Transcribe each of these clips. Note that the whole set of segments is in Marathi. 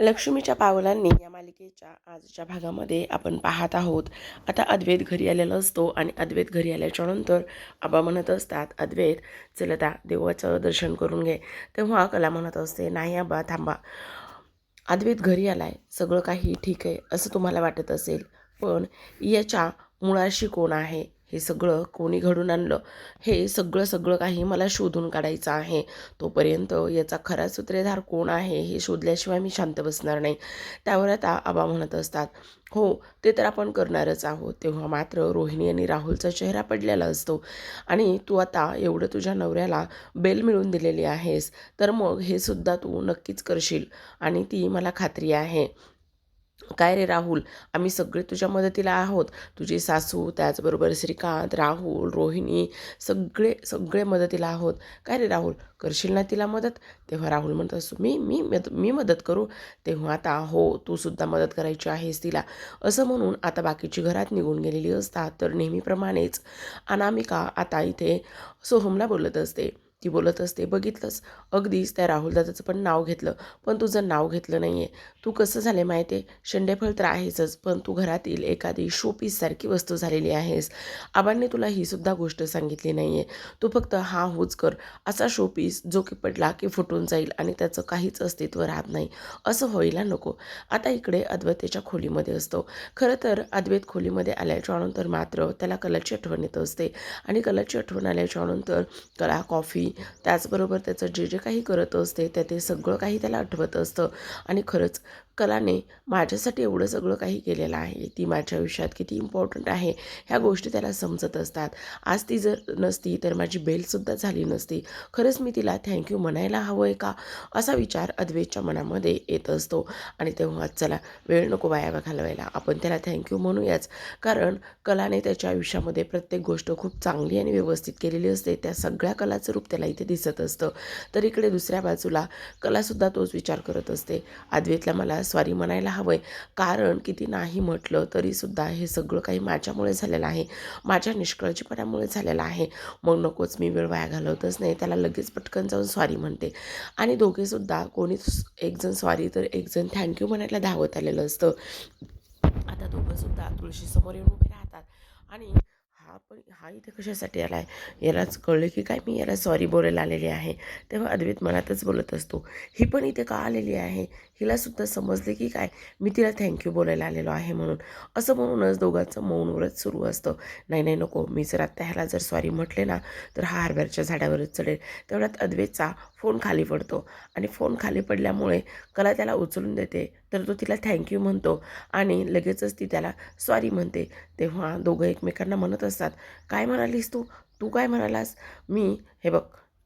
लक्ष्मीच्या पावलांनी या मालिकेच्या आजच्या भागामध्ये आपण पाहत आहोत. आता अद्वैत घरी आलेला असतो आणि अद्वैत घरी आल्याच्यानंतर आबा म्हणत असतात अद्वैत चल आता देवाचं दर्शन करून घे. तेव्हा कला म्हणत असते नाही आबा थांबा. अद्वैत घरी आलाय सगळं काही ठीक आहे असं तुम्हाला वाटत असेल पण याच्या मुळाशी कोण आहे? हे सगळं कोणी घडून आणलं? हे सगळं सगळं काही मला शोधून काढायचं आहे. तोपर्यंत याचा खरा सूत्रेधार कोण आहे हे शोधल्याशिवाय मी शांत बसणार नाही. त्यावर आता आबा म्हणत असतात हो ते तर आपण करणारच आहोत. तेव्हा मात्र रोहिणी आणि राहुलचा चेहरा पडलेला असतो. आणि तू आता एवढं तुझ्या नवऱ्याला बेल मिळवून दिलेली आहेस तर मग हे सुद्धा तू नक्कीच करशील आणि ती मला खात्री आहे. काय रे राहुल? आम्ही सगळे तुझ्या मदतीला आहोत. तुझी सासू त्याचबरोबर श्रीकांत राहुल रोहिणी सगळे सगळे मदतीला आहोत. काय रे राहुल? करशील ना तिला मदत? तेव्हा राहुल म्हणत असतो मी मी मद मी मदत करू. तेव्हा आता हो तू सुद्धा मदत करायची आहेस तिला. असं म्हणून आता बाकीची घरात निघून गेलेली असतात तर नेहमीप्रमाणेच अनामिका आता इथे सोहमला बोलत असते. ती बोलत असते बघितलंच अगदीच त्या राहुल दादाचं पण नाव घेतलं पण तुझं नाव घेतलं नाही आहे तू कसं झाले माहिती आहे शेंडेफळ तर आहेचच पण तू घरातील एखादी शोपीससारखी वस्तू झालेली आहेस. आबांनी तुला ही सुद्धा गोष्ट सांगितली नाही आहे तू फक्त हा होच कर. असा शोपीस जो की पडला की फुटून जाईल आणि त्याचं काहीच अस्तित्व राहत नाही. असं व्हायला नको. आता इकडे अद्वैतेच्या खोलीमध्ये असतो. खरं तर अद्वैत खोलीमध्ये आल्याच्यानंतर मात्र त्याला कलाची आठवण येत असते. आणि कलाची आठवण आल्याच्यानंतर कला कॉफी त्याचबरोबर त्याचं जे जे काही करत असते त्या ते सगळं काही त्याला आठवत असतं. आणि खरंच कलाने माझ्यासाठी एवढं सगळं काही केलेलं आहे. ती माझ्या आयुष्यात किती इम्पॉर्टंट आहे ह्या गोष्टी त्याला समजत असतात. आज ती जर नसती तर माझी बेलसुद्धा झाली नसती. खरंच मी तिला थँक्यू म्हणायला हवं आहे का? असा विचार अद्वेच्या मनामध्ये येत असतो. आणि तेव्हा चला वेळ नको वाया घालवायला. आपण त्याला थँक्यू म्हणूयाच. कारण कलाने त्याच्या आयुष्यामध्ये प्रत्येक गोष्ट खूप चांगली आणि व्यवस्थित केलेली असते. त्या सगळ्या कलाचं रूप त्याला इथे दिसत असतं. तर इकडे दुसऱ्या बाजूला कलासुद्धा तोच विचार करत असते. अद्वैतला मला स्वारी म्हणायला हवं आहे कारण किती नाही म्हटलं तरीसुद्धा हे सगळं काही माझ्यामुळे झालेलं आहे. माझ्या निष्काळजीपणामुळे झालेलं आहे. मग नकोच मी वेळ वाया घालवतच नाही. त्याला लगेच पटकन जाऊन स्वारी म्हणते. आणि दोघेसुद्धा कोणीच एकजण स्वारी तर एकजण थँक्यू म्हणायला धावत आलेलं असतं. आता दोघंसुद्धा तुळशीसमोर येऊन उभे राहतात. आणि आपण हा इथे कशासाठी आला आहे यालाच कळलं की काय? मी याला सॉरी बोलायला आलेली आहे. तेव्हा अद्वैत मनातच बोलत असतो. ही पण इथे का आलेली आहे? हिलासुद्धा समजले की काय? मी तिला थँक्यू बोलायला आलेलो आहे म्हणून. असं म्हणूनच दोघांचं मौन व्रत सुरू असतं. नाही नाही नको. मी जर आत्ता ह्याला जर सॉरी म्हटले ना तर हा हरभऱ्याच्या झाडावरच चढेल. तेवढ्यात अद्वैतचा फोन खाली पडतो. आणि फोन खाली पडल्यामुळे कला त्याला उचलून देते. तर तो तिला थँक्यू म्हणतो. आणि लगेचच ती त्याला सॉरी म्हणते. तेव्हा दोघं एकमेकांना म्हणत असतात काय म्हणालीस तू? तू काय म्हणालास? मी हे बघ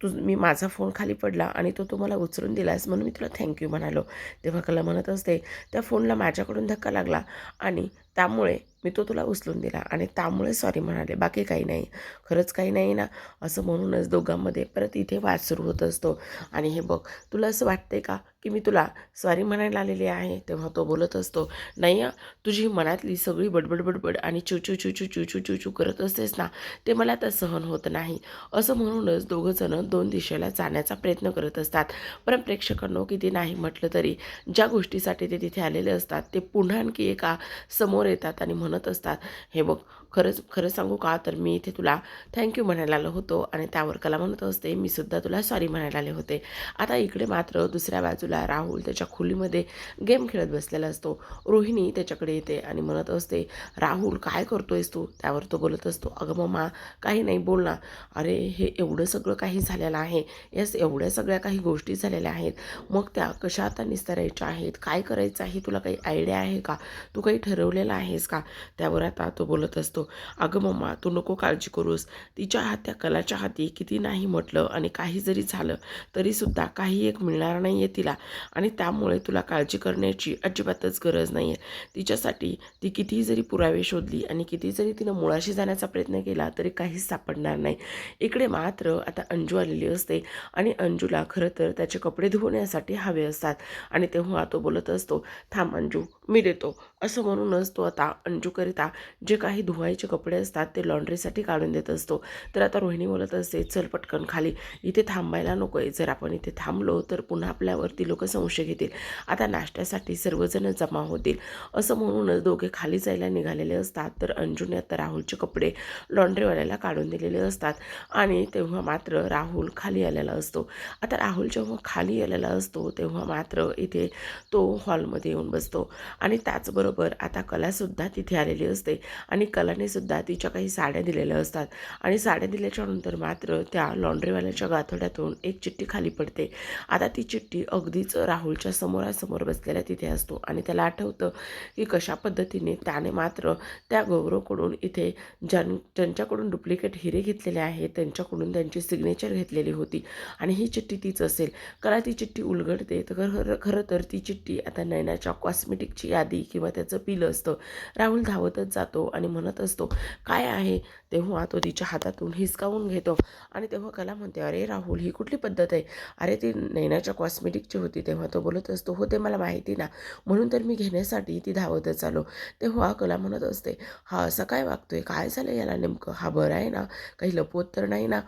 तू मी माझा फोन खाली पडला आणि तो तू मला उचलून दिलास म्हणून मी तुला थँक्यू म्हणालो. तेव्हा कला म्हणत असते त्या फोनला माझ्याकडून धक्का लागला आणि त्यामुळे मी तो तुला उचलून दिला आणि त्यामुळे सॉरी म्हणाले बाकी काही नाही. खरंच काही नाही ना? असं म्हणूनच दोघांमध्ये परत इथे वाद सुरू होत असतो. आणि हे बघ तुला असं वाटते का की मी तुला सॉरी म्हणायला आलेली आहे? तेव्हा तो बोलत असतो नाही या तुझी मनातली सगळी बडबड बडबड आणि चुचू चुचू चुचू चुचू करत असतेस ना ते मला आता सहन होत नाही. असं म्हणूनच दोघंजणं दोन दिशेला जाण्याचा प्रयत्न करत असतात. पण प्रेक्षकांनो किती नाही म्हटलं तरी ज्या गोष्टीसाठी ते तिथे आलेले असतात ते पुन्हा आणखी एका समोर येतात आणि म्हणत असतात हे बघ खरंच खरं सांगू का? तर मी इथे तुला थँक्यू म्हणायला आलो होतो आणि त्यावर कला म्हणत असते मी सुद्धा तुला सॉरी म्हणायला आले होते. आता इकडे मात्र दुसऱ्या बाजूला राहुल त्याच्या खोलीमध्ये गेम खेळत बसलेला असतो. रोहिणी त्याच्याकडे येते आणि म्हणत असते राहुल काय करतोयस तू? त्यावर तो बोलत असतो अगं मम्मा काही नाही बोल ना. अरे हे एवढं सगळं काही झालेलं आहे. यास एवढ्या सगळ्या काही गोष्टी झालेल्या आहेत. मग त्या कशा आता निस्तारायच्या आहेत? काय करायचं आहे? तुला काही आयडिया आहे का? तू काही ठरवलेलं आहेस का? त्यावर आता तो बोलत असतो अगं मम्मा तू नको काळजी करूस. तिच्या हात त्या कलाच्या हाती किती नाही म्हटलं आणि काही जरी झालं तरीसुद्धा काही एक मिळणार नाही आहे तिला आणि त्यामुळे तुला काळजी करण्याची अजिबातच गरज नाही आहे तिच्यासाठी ती कितीही जरी पुरावे शोधली आणि किती जरी तिनं मुळाशी जाण्याचा प्रयत्न केला तरी काहीच सापडणार नाही. इकडे मात्र आता अंजू आलेली असते आणि अंजूला खरं तर त्याचे कपडे धुवण्यासाठी हवे असतात आणि तेव्हा तो बोलत असतो थांब अंजू मी देतो. असं म्हणूनच तो आता अंजूकरिता जे काही धुवायचे कपडे असतात ते लॉन्ड्रीसाठी काढून देत असतो. तर आता रोहिणी बोलत असते चल पटकन खाली इथे थांबायला नको आहे. जर आपण इथे थांबलो तर पुन्हा आपल्यावरती लोक संशय घेतील. आता नाश्त्यासाठी सर्वजण जमा होतील. असं म्हणूनच दोघे खाली जायला निघालेले असतात. तर अंजूने आता राहुलचे कपडे लॉन्ड्रीवाल्याला काढून दिलेले असतात आणि तेव्हा मात्र राहुल खाली आलेला असतो. आता राहुल जेव्हा खाली आलेला असतो तेव्हा मात्र इथे तो हॉलमध्ये येऊन बसतो आणि त्याचबरोबर आता कलासुद्धा तिथे आलेली असते आणि कलानेसुद्धा तिच्या काही साड्या दिलेल्या असतात आणि साड्या दिल्याच्या नंतर मात्र त्या लॉन्ड्रीवाल्याच्या गाथोड्यातून एक चिठ्ठी खाली पडते. आता ती चिठ्ठी अगदीच राहुलच्या समोरासमोर बसलेल्या तिथे असतो आणि त्याला आठवतं की कशा पद्धतीने त्याने मात्र त्या गौरवकडून इथे ज्यां ज्यांच्याकडून डुप्लिकेट हिरे घेतलेले आहेत त्यांच्याकडून त्यांची सिग्नेचर घेतलेली होती आणि ही चिठ्ठी तीच असेल. कला ती चिठ्ठी उलगडते तर खरं खरं तर ती चिठ्ठी आता नयनाच्या कॉस्मेटिकची यादी किंवा त्याचं पिलं असतं. राहुल धावतच जातो आणि म्हणत असतो काय आहे? तेव्हा तो तिच्या हातातून हिसकावून घेतो आणि तेव्हा कला म्हणते अरे राहुल ही कुठली पद्धत आहे? अरे ती नैनाच्या कॉस्मेटिकची होती तेव्हा तो बोलत असतो हो ते मला माहिती ना. म्हणून तर मी घेण्यासाठी ती धावतच आलो. तेव्हा कला म्हणत असते हा असं काय वागतोय? काय झालं याला नेमकं? हा बरं आहे ना? काही लपवत तर नाही ना?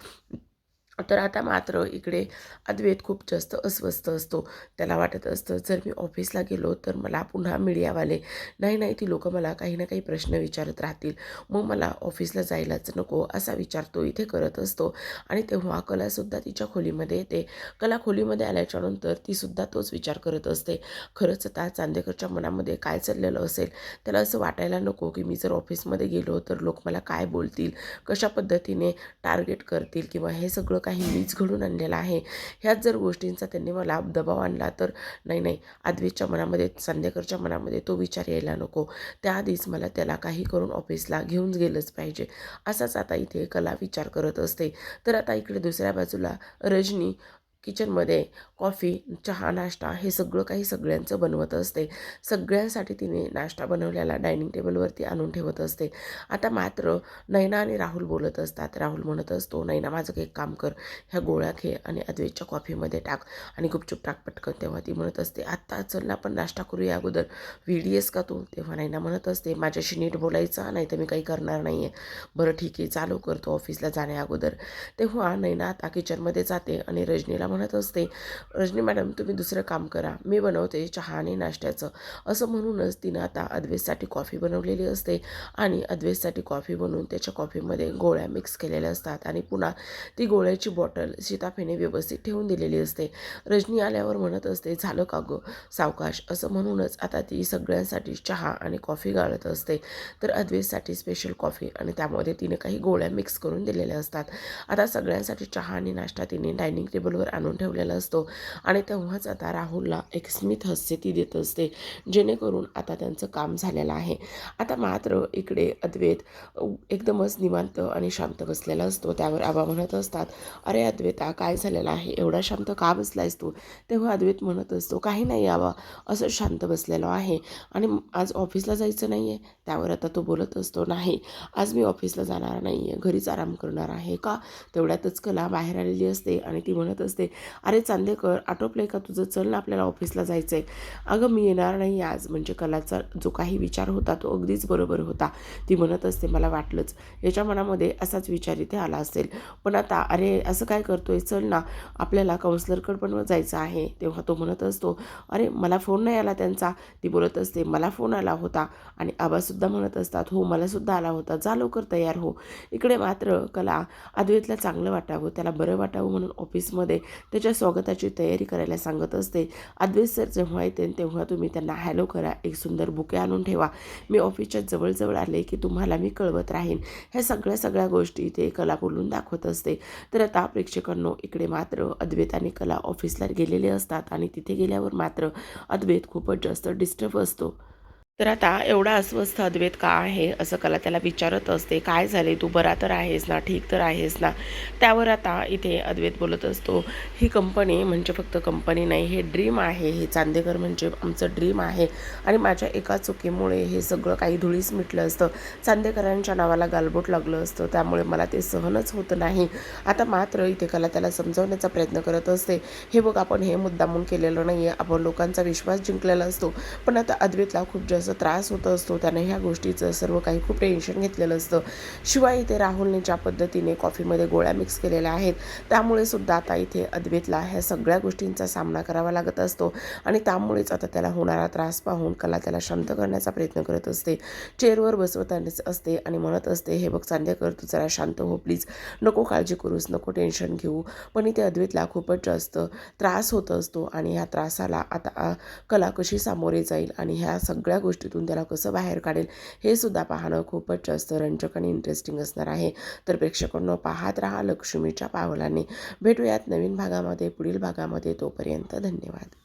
तर आता मात्र इकडे अद्वैत खूप जास्त अस्वस्थ असतो. त्याला वाटत असतं जर मी ऑफिसला गेलो तर मला पुन्हा मीडियावाले नाही नाही ती लोकं मला काही ना काही प्रश्न विचारत राहतील. मग मला ऑफिसला जायलाच नको असा विचार तो इथे करत असतो. आणि तेव्हा कलासुद्धा तिच्या खोलीमध्ये येते. कला खोलीमध्ये आल्याच्यानंतर तीसुद्धा तोच विचार करत असते. खरंच आता चांदेकरच्या मनामध्ये काय चाललेलं असेल? त्याला असं वाटायला नको की मी जर ऑफिसमध्ये गेलो तर लोक मला काय बोलतील? कशा पद्धतीने टार्गेट करतील? किंवा हे सगळं काही मीच घडून आणलेला आहे. ह्याच जर गोष्टींचा त्यांनी मला दबाव आणला तर नाही नाही. आदवीच्या मनामध्ये संध्याकरच्या मनामध्ये तो विचार यायला नको. त्याआधीच मला त्याला काही करून ऑफिसला घेऊन गेलंच पाहिजे. असाच आता इथे कला विचार करत असते. तर आता इकडे दुसऱ्या बाजूला रजनी किचनमध्ये कॉफी चहा नाश्ता हे सगळं काही सगळ्यांचं बनवत असते. सगळ्यांसाठी तिने नाश्ता बनवलेला डायनिंग टेबलवरती आणून ठेवत असते. आता मात्र नैना आणि राहुल बोलत असतात. राहुल म्हणत असतो नैना माझं एक काम कर. ह्या गोळ्या घे आणि अद्वैतच्या कॉफीमध्ये टाक. आणि गुपचूप टाक पटकन. तेव्हा ती म्हणत असते आत्ता चल ना आपण नाश्ता करूया अगोदर. व्ही का तू? तेव्हा नैना म्हणत असते माझ्याशी नीट बोलायचा नाही तर मी काही करणार नाही आहे बरं ठीक आहे. चालू करतो ऑफिसला जाण्या अगोदर. तेव्हा नैना आता किचनमध्ये जाते आणि रजनीला म्हणत असते रजनी मॅडम तुम्ही दुसरं काम करा. मी बनवते चहा आणि नाश्त्याचं. असं म्हणूनच तिनं आता अद्वेससाठी कॉफी बनवलेली असते आणि अद्वेससाठी कॉफी बनवून त्याच्या कॉफीमध्ये गोळ्या मिक्स केलेल्या असतात आणि पुन्हा ती गोळ्याची बॉटल सीताफेने व्यवस्थित ठेवून दिलेली असते. रजनी आल्यावर म्हणत असते झालं का गं सावकाश? असं म्हणूनच आता ती सगळ्यांसाठी चहा आणि कॉफी गाळत असते. तर अद्वेससाठी स्पेशल कॉफी आणि त्यामध्ये तिने काही गोळ्या मिक्स करून दिलेल्या असतात. आता सगळ्यांसाठी चहा आणि नाश्ता तिने डायनिंग टेबलवर आणून ठेवलेला असतो. आणि तेव्हाच आता राहुलला एक स्मित हस्ते ती देत असते जेणेकरून आता त्यांचं काम झालेलं आहे. आता मात्र इकडे अद्वैत एकदमच निवांत आणि शांत बसलेला असतो. त्यावर आबा म्हणत असतात अरे अद्वैता काय झालेलं आहे? एवढा शांत का बसलायस तू? तेव्हा अद्वैत म्हणत असतो काही नाही आबा असं शांत बसलेलो आहे. आणि आज ऑफिसला जायचं नाही आहे त्यावर आता तो बोलत असतो नाही आज मी ऑफिसला जाणार नाही आहे घरीच आराम करणार आहे का? तेवढ्यातच कला बाहेर आलेली असते आणि ती म्हणत असते अरे चांदेकर आटोपलं का तुझं? चल ना आपल्याला ऑफिसला जायचं आहे अगं मी येणार नाही आज. म्हणजे कलाचा जो काही विचार होता तो अगदीच बरोबर होता. ती म्हणत असते मला वाटलंच. याच्या मनामध्ये असाच विचार इथे आला असेल. पण आता अरे असं काय करतोय? चल ना आपल्याला काउन्सलरकडे पण जायचं आहे. तेव्हा तो म्हणत असतो अरे मला फोन नाही आला त्यांचा. ती बोलत असते मला फोन आला होता. आणि आबासुद्धा म्हणत असतात हो मलासुद्धा आला होता. जा लवकर तयार हो. इकडे मात्र कला अद्वैतला चांगलं वाटावं त्याला बरं वाटावं म्हणून ऑफिसमध्ये त्याच्या स्वागताची तयारी करायला सांगत असते. अद्वैत सर जेव्हा येते तेव्हा तुम्ही त्यांना हॅलो करा. एक सुंदर बुके आणून ठेवा. मी ऑफिसच्या जवळजवळ आले की तुम्हाला मी कळवत राहीन. ह्या सगळ्या सगळ्या गोष्टी ते कला बोलून दाखवत असते. तर आता प्रेक्षकांनो इकडे मात्र अद्वैत आणि कला ऑफिसला गेलेले असतात आणि तिथे गेल्यावर मात्र अद्वैत खूपच जास्त डिस्टर्ब असतो. तर आता एवढा अस्वस्थ अद्वैत का आहे असं कला त्याला विचारत असते. काय झाले? तू बरा तर आहेस ना? ठीक तर आहेस ना? त्यावर आता इथे अद्वैत बोलत असतो. ही कंपनी म्हणजे फक्त कंपनी नाही हे ड्रीम आहे. हे चांदेकर म्हणजे आमचं ड्रीम आहे. आणि माझ्या एका चुकीमुळे हे सगळं काही धुळीस मिटलं असतं. चांदेकरांच्या नावाला गालबोट लागलं असतं. त्यामुळे मला ते सहनच होत नाही. आता मात्र इथे कला त्याला समजावण्याचा प्रयत्न करत असते. हे बघ आपण हे मुद्दामून केलेलं नाही आहे आपण लोकांचा विश्वास जिंकलेला असतो. पण आता अद्वैतला खूप जास्त थोडासा त्रास होत असतो. त्याने ह्या गोष्टीचं सर्व काही खूप टेन्शन घेतलेलं असतं. शिवाय इथे राहुलने ज्या पद्धतीने कॉफीमध्ये गोळ्या मिक्स केलेल्या आहेत त्यामुळे सुद्धा आता इथे अद्वेतला ह्या सगळ्या गोष्टींचा सामना करावा लागत असतो. आणि त्यामुळेच आता त्याला होणारा त्रास पाहून कला त्याला शांत करण्याचा प्रयत्न करत असते. चेअरवर बसवतानाच असते आणि म्हणत असते हे बघ कर तू जरा शांत हो प्लीज नको काळजी करूस नको टेन्शन घेऊ. पण इथे अद्वैतला खूपच जास्त त्रास होत असतो आणि ह्या त्रासाला आता कला कशी सामोरे जाईल आणि ह्या सगळ्या गोष्टी गोष्टीतून त्याला कसं बाहेर काढेल हे सुद्धा पाहणं खूपच जास्त रंजक आणि इंटरेस्टिंग असणार आहे. तर प्रेक्षकांनो पाहत राहा लक्ष्मीच्या पावलाने. भेटूयात नवीन भागामध्ये पुढील भागामध्ये. तोपर्यंत धन्यवाद.